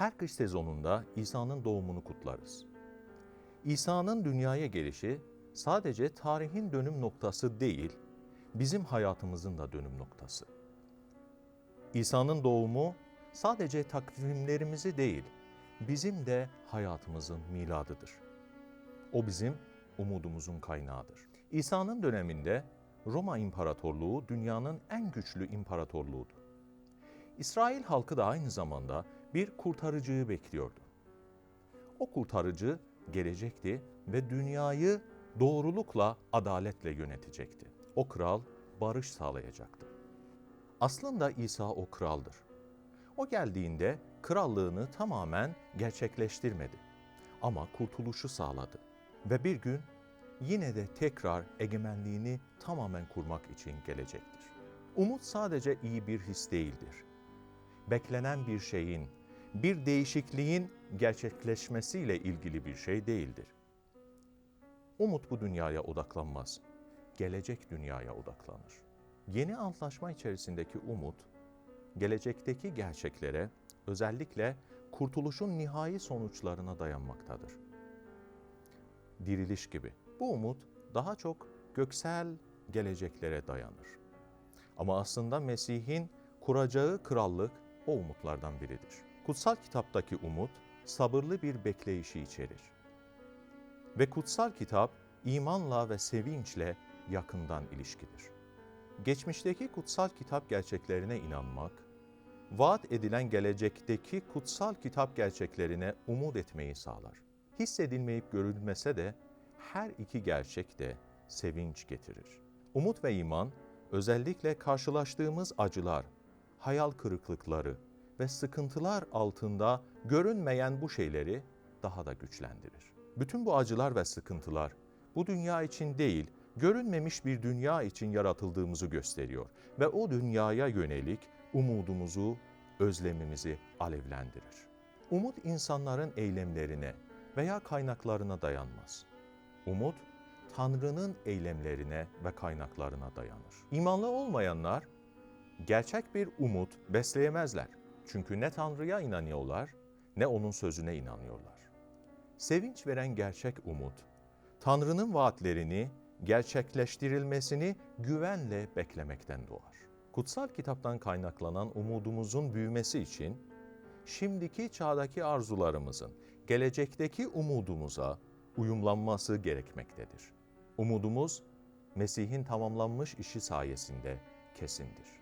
Her kış sezonunda İsa'nın doğumunu kutlarız. İsa'nın dünyaya gelişi sadece tarihin dönüm noktası değil, bizim hayatımızın da dönüm noktası. İsa'nın doğumu sadece takvimlerimizi değil, bizim de hayatımızın miladıdır. O bizim umudumuzun kaynağıdır. İsa'nın döneminde Roma İmparatorluğu dünyanın en güçlü imparatorluğudu. İsrail halkı da aynı zamanda bir kurtarıcıyı bekliyordu. O kurtarıcı gelecekti ve dünyayı doğrulukla, adaletle yönetecekti. O kral barış sağlayacaktı. Aslında İsa o kraldır. O geldiğinde krallığını tamamen gerçekleştirmedi ama kurtuluşu sağladı ve bir gün yine de tekrar egemenliğini tamamen kurmak için gelecektir. Umut sadece iyi bir his değildir. Beklenen bir şeyin, bir değişikliğin gerçekleşmesiyle ilgili bir şey değildir. Umut bu dünyaya odaklanmaz. Gelecek dünyaya odaklanır. Yeni antlaşma içerisindeki umut, gelecekteki gerçeklere, özellikle kurtuluşun nihai sonuçlarına dayanmaktadır. Diriliş gibi. Bu umut daha çok göksel geleceklere dayanır. Ama aslında Mesih'in kuracağı krallık o umutlardan biridir. Kutsal kitaptaki umut sabırlı bir bekleyişi içerir. Ve kutsal kitap imanla ve sevinçle yakından ilişkidir. Geçmişteki kutsal kitap gerçeklerine inanmak, vaat edilen gelecekteki kutsal kitap gerçeklerine umut etmeyi sağlar. Hissedilmeyip görülmese de her iki gerçek de sevinç getirir. Umut ve iman özellikle karşılaştığımız acılar, hayal kırıklıkları ve sıkıntılar altında görünmeyen bu şeyleri daha da güçlendirir. Bütün bu acılar ve sıkıntılar bu dünya için değil, görünmemiş bir dünya için yaratıldığımızı gösteriyor ve o dünyaya yönelik umudumuzu, özlemimizi alevlendirir. Umut insanların eylemlerine veya kaynaklarına dayanmaz. Umut, Tanrı'nın eylemlerine ve kaynaklarına dayanır. İmanlı olmayanlar gerçek bir umut besleyemezler. Çünkü ne Tanrı'ya inanıyorlar ne onun sözüne inanıyorlar. Sevinç veren gerçek umut, Tanrı'nın vaatlerini gerçekleştirilmesini güvenle beklemekten doğar. Kutsal kitaptan kaynaklanan umudumuzun büyümesi için şimdiki çağdaki arzularımızın gelecekteki umudumuza uyumlanması gerekmektedir. Umudumuz Mesih'in tamamlanmış işi sayesinde kesindir.